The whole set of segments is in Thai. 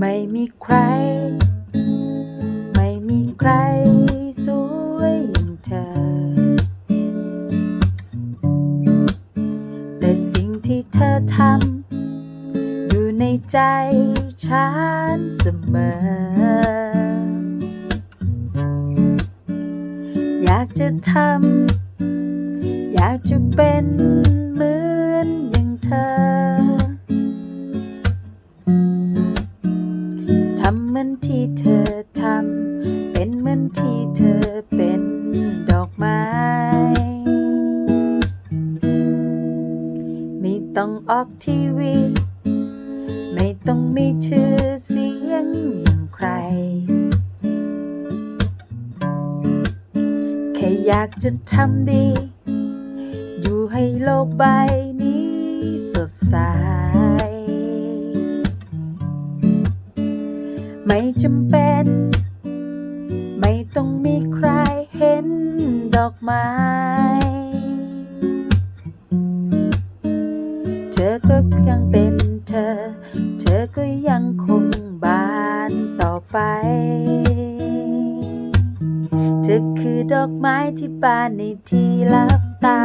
ไม่มีใคร ไม่มีใครสวยอย่างเธอ แต่สิ่งที่เธอทำอยู่ในใจฉันเสมอ อยากจะทำ อยากจะเป็น มือนที่เธอทำ เป็นเหมือนที่เธอเป็นดอกไม้ ไม่ต้องออกทีวี ไม่ต้องมีชื่อเสียงอย่างใคร แค่อยากจะทำดี อยู่ให้โลกใบนี้สดใส จำเป็น ไม่ต้องมีใครเห็นดอกไม้ เธอก็ยังเป็นเธอ เธอก็ยังคงบานต่อไป เธอคือดอกไม้ที่บานในที่ลับตา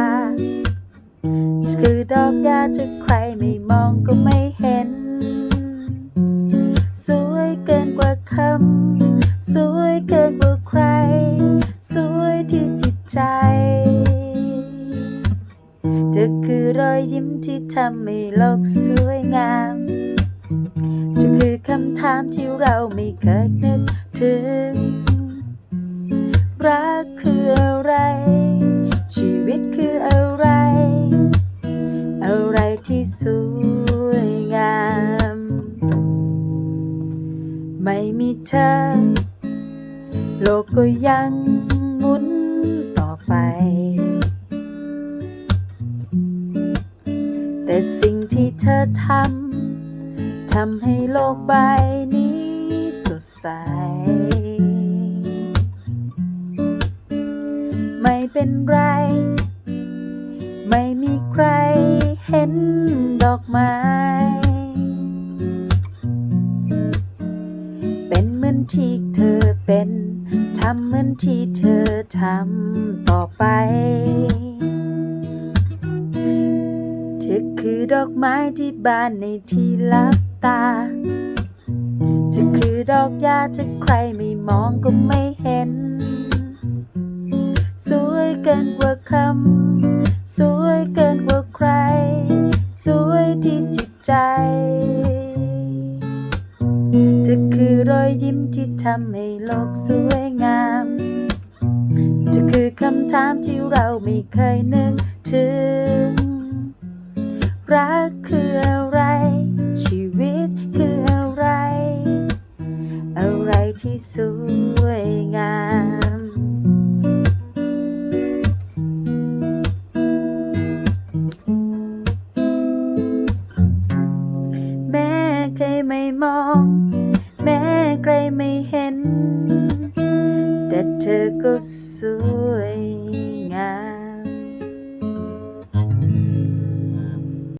คือดอกยาจะใครไม่มองก็ไม่เห็น กว่าใคร สวยที่จิตใจ เธอคือรอยยิ้มที่ทำให้โลกสวยงามเธอคือคำถามที่เราไม่เคยนึกถึง รักคืออะไร ชีวิตคืออะไร อะไรที่สวยงาม ไม่มีเธอ โลกก็ยังหมุนต่อไป แต่สิ่งที่เธอทำทำให้โลกใบนี้สดใส ไม่เป็นไร ไม่มีใครเห็นดอกไม้เป็นเหมือนที่เธอเป็น ทำเหมือนที่เธอทำต่อไป เธอคือดอกไม้ที่บานในที่ลับตา เธอคือดอกหญ้าที่ใครไม่มองก็ไม่เห็น สวยเกินกว่าคำ สวยเกินกว่าใคร อยยิ้มที่ทำให้โลกสวยงามเธอคือคำถามที่เราไม่เคยนึกถึง รักคืออะไร ชีวิตคืออะไร อะไรที่สวยงามแม้ใครไม่มอง แม้ใครไม่เห็น แต่เธอก็สวย